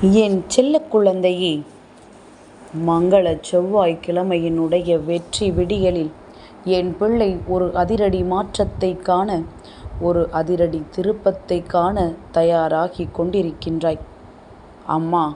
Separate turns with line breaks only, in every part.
என் செல்ல குழந்தையே மங்கள செவ்வாய்க்கிழமையினுடைய வெற்றி விடியலில் என் பிள்ளை ஒரு அதிரடி மாற்றத்தை காண ஒரு அதிரடி திருப்பத்தை காண தயாராகி கொண்டிருக்கின்றாய். அம்மா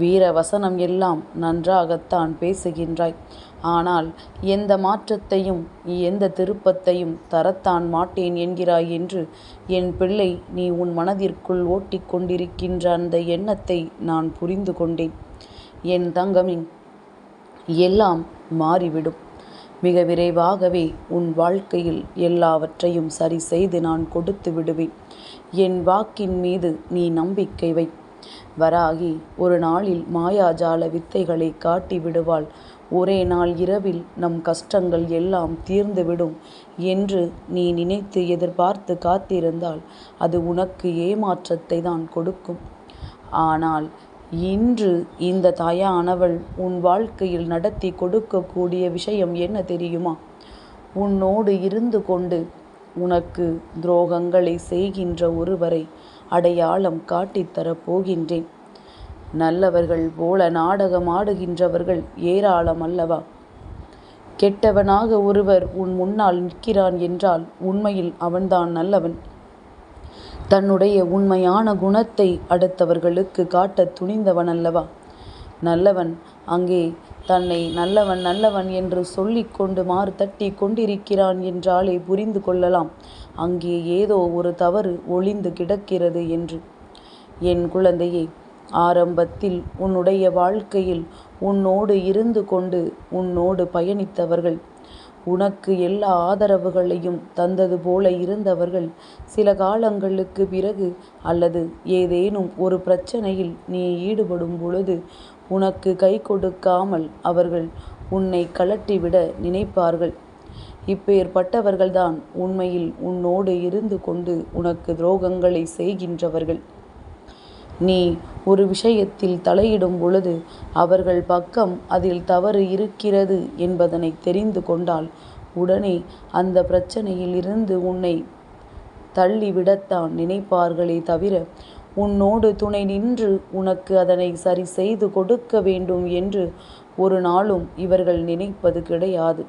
வீர வசனம் எல்லாம் நன்றாகத்தான் பேசுகின்றாய். ஆனால் எந்த மாற்றத்தையும் எந்த திருப்பத்தையும் தரத்தான் மாட்டேன் என்கிறாய் என்று என் பிள்ளை நீ உன் மனதிற்குள் ஓட்டிக்கொண்டிருக்கின்ற அந்த எண்ணத்தை நான் புரிந்து கொண்டேன். என் தங்கமே எல்லாம் மாறிவிடும். மிக விரைவாகவே உன் வாழ்க்கையில் எல்லாவற்றையும் சரி செய்து நான் கொடுத்து விடுவேன். என் வாக்கின் மீது நீ நம்பிக்கை வை. வராகி ஒரு நாளில் மாயாஜால வித்தைகளை காட்டி விடுவாள். ஒரே நாள் இரவில் நம் கஷ்டங்கள் எல்லாம் தீர்ந்துவிடும் என்று நீ நினைத்து எதிர்பார்த்து காத்திருந்தால் அது உனக்கு ஏமாற்றத்தை தான் கொடுக்கும். ஆனால் இன்று இந்த தாயானவள் உன் வாழ்க்கையில் நடத்தி கொடுக்கக்கூடிய விஷயம் என்ன தெரியுமா? உன்னோடு இருந்து கொண்டு உனக்கு துரோகங்களை செய்கின்ற ஒருவரை அடையாளம் காட்டித்தரப் போகின்றேன். நல்லவர்கள் போல நாடகம் ஆடுகின்றவர்கள் ஏராளம் அல்லவா? கெட்டவனாக ஒருவர் உன் முன்னால் நிற்கிறான் என்றால் உண்மையில் அவன்தான் நல்லவன். தன்னுடைய உண்மையான குணத்தை அடுத்தவர்களுக்கு காட்ட துணிந்தவன் அல்லவா? நல்லவன் அங்கே தன்னை நல்லவன் நல்லவன் என்று சொல்லிக்கொண்டு மாறு தட்டி கொண்டிருக்கிறான் என்றாலே புரிந்து கொள்ளலாம். அங்கே ஏதோ ஒரு தவறு ஒளிந்து கிடக்கிறது என்று. என் குழந்தையே ஆரம்பத்தில் உன்னுடைய வாழ்க்கையில் உன்னோடு இருந்து கொண்டு உன்னோடு பயணித்தவர்கள் உனக்கு எல்லா ஆதரவுகளையும் தந்தது போல இருந்தவர்கள் சில காலங்களுக்கு பிறகு அல்லது ஏதேனும் ஒரு பிரச்சனையில் நீ ஈடுபடும் பொழுது உனக்கு கை கொடுக்காமல் அவர்கள் உன்னை கலட்டிவிட நினைப்பார்கள். இப்பேற்பட்டவர்கள்தான் உண்மையில் உன்னோடு இருந்து கொண்டு உனக்கு துரோகங்களை செய்கின்றவர்கள். நீ ஒரு விஷயத்தில் தலையிடும் பொழுது அவர்கள் பக்கம் அதில் தவறு இருக்கிறது என்பதனை தெரிந்து கொண்டால் உடனே அந்த பிரச்சனையில் இருந்து உன்னை தள்ளிவிடத்தான் நினைப்பார்களே தவிர உன்னோடு துணை நின்று உனக்கு அதனை சரி செய்து கொடுக்க வேண்டும் என்று ஒரு நாளும் இவர்கள் நினைப்பது கிடையாது.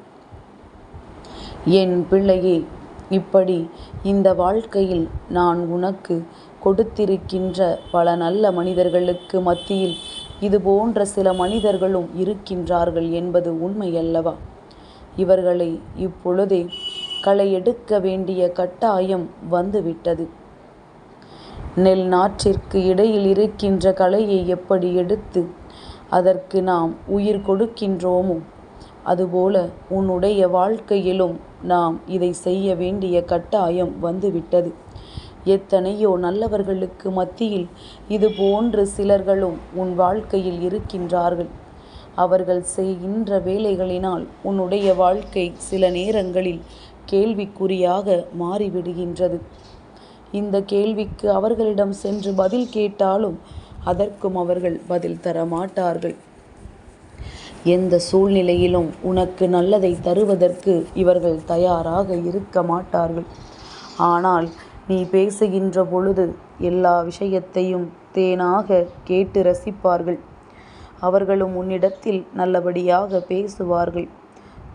என் பிள்ளையே இப்படி இந்த வாழ்க்கையில் நான் உனக்கு கொடுத்திருக்கின்ற பல நல்ல மனிதர்களுக்கு மத்தியில் இது போன்ற சில மனிதர்களும் இருக்கின்றார்கள் என்பது உண்மையல்லவா? இவர்களை இப்பொழுதே களை எடுக்க வேண்டிய கட்டாயம் வந்துவிட்டது. நெல் நாற்றிற்கு இடையில் இருக்கின்ற களையை எப்படி எடுத்து அதற்கு நாம் உயிர் கொடுக்கின்றோமோ? அதுபோல உன்னுடைய வாழ்க்கையிலும் நாம் இதை செய்ய வேண்டிய கட்டாயம் வந்துவிட்டது. எத்தனையோ நல்லவர்களுக்கு மத்தியில் இது போன்று சிலர்களும் உன் வாழ்க்கையில் இருக்கின்றார்கள். அவர்கள் செய்கின்ற வேலைகளினால் உன்னுடைய வாழ்க்கை சில நேரங்களில் கேள்விக்குறியாக மாறிவிடுகின்றது. இந்த கேள்விக்கு அவர்களிடம் சென்று பதில் கேட்டாலும் அதற்கும் அவர்கள் பதில் தர மாட்டார்கள் எந்த சூழ்நிலையிலும் உனக்கு நல்லதை தருவதற்கு இவர்கள் தயாராக இருக்க மாட்டார்கள். ஆனால் நீ பேசுகின்ற பொழுது எல்லா விஷயத்தையும் தேனாக கேட்டு ரசிப்பார்கள். அவர்களும் உன்னிடத்தில் நல்லபடியாக பேசுவார்கள்.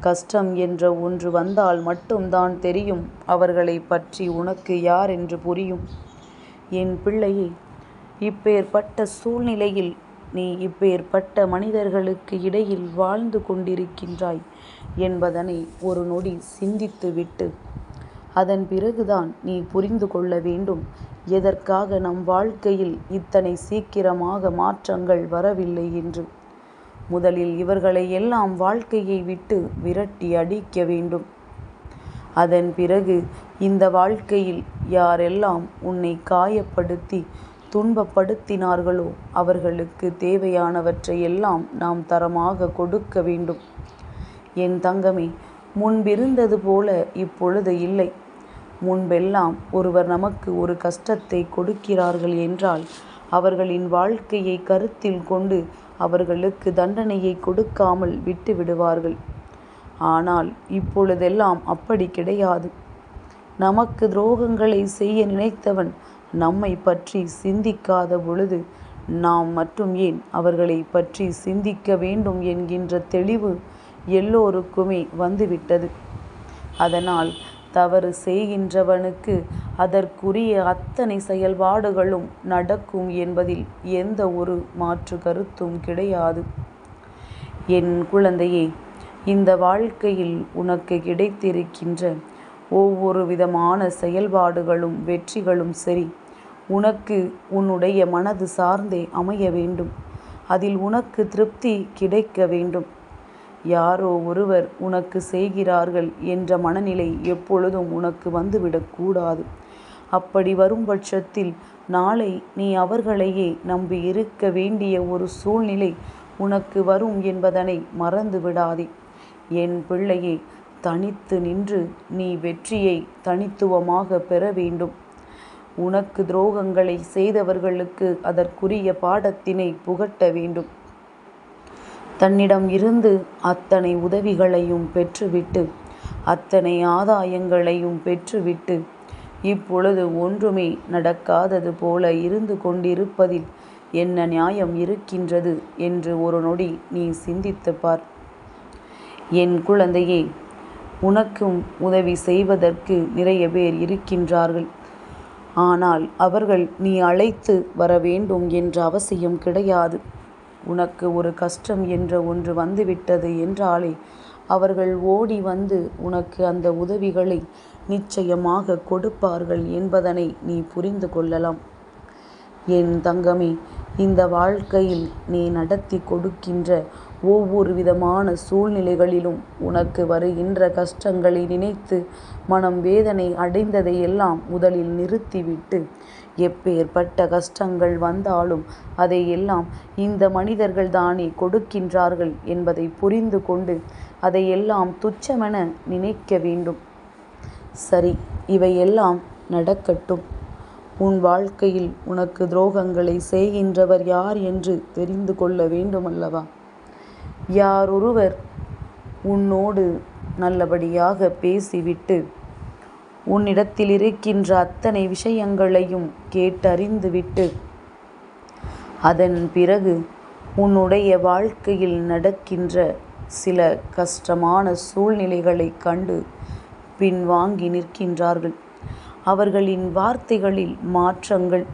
கஷ்டம் என்ற ஒன்று வந்தால் மட்டும்தான் தெரியும் அவர்களை பற்றி உனக்கு யார் என்று புரியும். என் பிள்ளையை இப்பேற்பட்ட சூழ்நிலையில் நீ இப்பேற்பட்ட மனிதர்களுக்கு இடையில் வாழ்ந்து கொண்டிருக்கின்றாய் என்பதனை ஒரு நொடி சிந்தித்துவிட்டு அதன் பிறகுதான் நீ புரிந்து கொள்ள வேண்டும். எதற்காக நம் வாழ்க்கையில் இத்தனை சீக்கிரமாக மாற்றங்கள் வரவில்லை என்று. முதலில் இவர்களை எல்லாம் வாழ்க்கையை விட்டு விரட்டி அடிக்க வேண்டும். அதன் பிறகு இந்த வாழ்க்கையில் யாரெல்லாம் உன்னை காயப்படுத்தி துன்பப்படுத்தினார்களோ? அவர்களுக்கு தேவையானவற்றை எல்லாம் நாம் தரமாக கொடுக்க வேண்டும். என் தங்கமே முன்பிருந்தது போல இப்பொழுது இல்லை. முன்பெல்லாம் ஒருவர் நமக்கு ஒரு கஷ்டத்தை கொடுக்கிறார்கள் என்றால் அவர்களின் வாழ்க்கையை கருத்தில் கொண்டு அவர்களுக்கு தண்டனையை கொடுக்காமல் விட்டு விடுவார்கள் ஆனால் இப்பொழுதெல்லாம் அப்படி கிடையாது. நமக்கு துரோகங்களை செய்ய நினைத்தவன் நம்மை பற்றி சிந்திக்காத பொழுது நாம் மட்டும் ஏன் அவர்களை பற்றி சிந்திக்க வேண்டும் என்கின்ற தெளிவு எல்லோருக்குமே வந்துவிட்டது. அதனால் தவறு செய்கின்றவனுக்கு அதற்குரிய அத்தனை செயல்பாடுகளும் நடக்கும் என்பதில் எந்த ஒரு மாற்று கருத்தும் கிடையாது. என் குழந்தையே இந்த வாழ்க்கையில் உனக்கு கிடைத்திருக்கின்ற ஒவ்வொரு விதமான செயல்பாடுகளும் வெற்றிகளும் சரி உனக்கு உன்னுடைய மனது சார்ந்தே அமைய வேண்டும். அதில் உனக்கு திருப்தி கிடைக்க வேண்டும். யாரோ ஒருவர் உனக்கு செய்கிறார்கள் என்ற மனநிலை எப்பொழுதும் உனக்கு வந்துவிடக்கூடாது அப்படி வரும் பட்சத்தில் நாளை நீ அவர்களையே நம்பி இருக்க வேண்டிய ஒரு சூழ்நிலை உனக்கு வரும் என்பதனை மறந்து விடாதே. என் பிள்ளையே தனித்து நின்று நீ வெற்றியை தனித்துவமாக பெற வேண்டும். உனக்கு துரோகங்களை செய்தவர்களுக்கு அதற்குரிய பாடத்தினை புகட்ட வேண்டும். தன்னிடம் இருந்து அத்தனை உதவிகளையும் பெற்றுவிட்டு அத்தனை ஆதாயங்களையும் பெற்றுவிட்டு இப்பொழுது ஒன்றுமே நடக்காதது போல இருந்து கொண்டிருப்பதில் என்ன நியாயம் இருக்கின்றது என்று ஒரு நொடி நீ சிந்தித்து பார். என் குழந்தையே உனக்கும் உதவி செய்வதற்கு நிறைய பேர் இருக்கின்றார்கள். ஆனால் அவர்கள் நீ அழைத்து வர வேண்டும் என்ற அவசியம் கிடையாது. உனக்கு ஒரு கஷ்டம் என்ற ஒன்று வந்துவிட்டது என்றாலே அவர்கள் ஓடி வந்து உனக்கு அந்த உதவிகளை நிச்சயமாக கொடுப்பார்கள் என்பதனை நீ புரிந்து கொள்ளலாம். என் தங்கமே இந்த வாழ்க்கையில் நீ நடத்தி கொடுக்கின்ற ஒவ்வொரு விதமான சூழ்நிலைகளிலும் உனக்கு வருகின்ற கஷ்டங்களை நினைத்து மனம் வேதனை அடைந்ததையெல்லாம் முதலில் நிறுத்திவிட்டு எப்பேற்பட்ட கஷ்டங்கள் வந்தாலும் அதையெல்லாம் இந்த மனிதர்கள் தானே கொடுக்கின்றார்கள் என்பதை புரிந்து கொண்டு அதையெல்லாம் துச்சமென நினைக்க வேண்டும். சரி இவையெல்லாம் நடக்கட்டும். உன் வாழ்க்கையில் உனக்கு துரோகங்களை செய்கின்றவர் யார் என்று தெரிந்து கொள்ள வேண்டுமல்லவா? யாரொருவர் உன்னோடு நல்லபடியாக பேசிவிட்டு உன்னிடத்தில் இருக்கின்ற அத்தனை விஷயங்களையும் கேட்டறிந்துவிட்டு அதன் பிறகு உன்னுடைய வாழ்க்கையில் நடக்கின்ற சில கஷ்டமான சூழ்நிலைகளைக் கண்டு பின்வாங்கி நிற்கின்றார்கள். அவர்களின் வார்த்தைகளில் மாற்றங்கள்.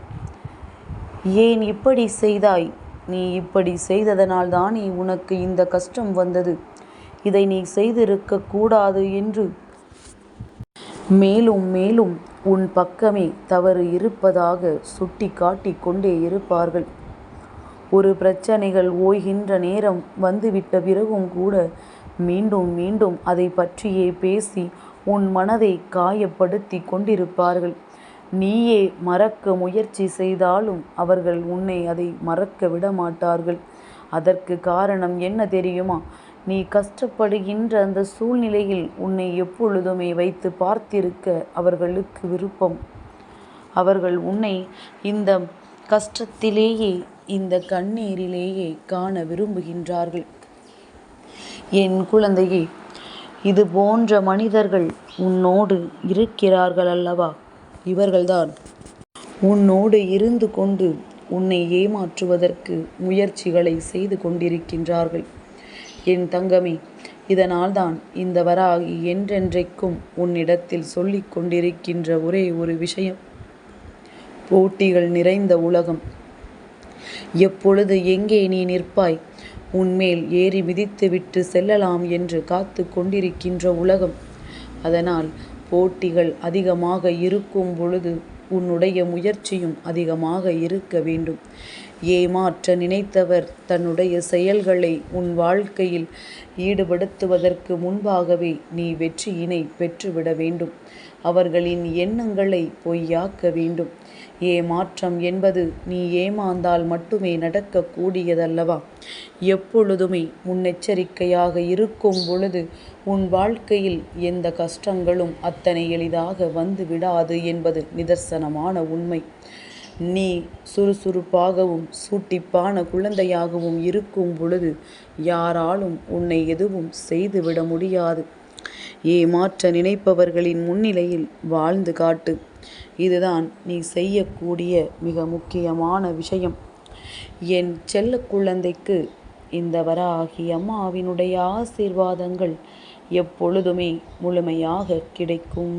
ஏன் இப்படி செய்தாய்? நீ இப்படி செய்ததனால் தானே உனக்கு இந்த கஷ்டம் வந்தது. இதை நீ செய்திருக்க கூடாது என்று மேலும் மேலும் உன் பக்கமே தவறு இருப்பதாக சுட்டி காட்டி கொண்டே இருப்பார்கள். ஒரு பிரச்சனைகள் ஓய்கின்ற நேரம் வந்துவிட்ட பிறகும் கூட மீண்டும் மீண்டும் அதை பற்றியே பேசி உன் மனதை காயப்படுத்தி கொண்டிருப்பார்கள். நீயே மறக்க முயற்சி செய்தாலும் அவர்கள் உன்னை அதை மறக்க விடமாட்டார்கள். அதற்குக் காரணம் என்ன தெரியுமா? நீ கஷ்டப்படுகின்ற அந்த சூழ்நிலையில் உன்னை எப்பொழுதுமே வைத்து பார்த்திருக்க அவர்களுக்கு விருப்பம். அவர்கள் உன்னை இந்த கஷ்டத்திலேயே இந்த கண்ணீரிலேயே காண விரும்புகின்றார்கள். என் குழந்தையே இது போன்ற மனிதர்கள் உன்னோடு இருக்கிறார்கள் அல்லவா? இவர்கள்தான் உன்னோடு இருந்து கொண்டு உன்னை ஏமாற்றுவதற்கு முயற்சிகளை செய்து கொண்டிருக்கின்றார்கள். என் தங்கமே இதனால்தான் இந்த வராகி என்றென்றைக்கும் உன்னிடத்தில் சொல்லிக் கொண்டிருக்கின்ற ஒரே ஒரு விஷயம் போட்டிகள் நிறைந்த உலகம். எப்பொழுது எங்கே நீ நிற்பாய்? உன்மேல் ஏறி மிதித்துவிட்டு செல்லலாம் என்று காத்து கொண்டிருக்கின்ற உலகம். அதனால் போட்டிகள் அதிகமாக இருக்கும் பொழுது உன்னுடைய முயற்சியும் அதிகமாக இருக்க வேண்டும். ஏமாற்ற நினைத்தவர் தன்னுடைய செயல்களை உன் வாழ்க்கையில் ஈடுபடுத்துவதற்கு முன்பாகவே நீ வெற்றியினை பெற்றுவிட வேண்டும். அவர்களின் எண்ணங்களை பொய்யாக்க வேண்டும். ஏமாற்றம் என்பது நீ ஏமாந்தால் மட்டுமே நடக்கக்கூடியதல்லவா எப்பொழுதுமே முன்னெச்சரிக்கையாக இருக்கும் பொழுது உன் வாழ்க்கையில் எந்த கஷ்டங்களும் அத்தனை எளிதாக வந்து விடாது என்பது நிதர்சனமான உண்மை. நீ சுறுசுறுப்பாகவும் சூட்டிப்பான குழந்தையாகவும் இருக்கும் பொழுது யாராலும் உன்னை எதுவும் செய்துவிட முடியாது. ஏமாற்ற நினைப்பவர்களின் முன்னிலையில் வாழ்ந்து காட்டு. இதுதான் நீ செய்யக்கூடிய மிக முக்கியமான விஷயம். என் செல்ல குழந்தைக்கு இந்த வராகி அம்மாவினுடைய ஆசீர்வாதங்கள் எப்பொழுதுமே முழுமையாக கிடைக்கும்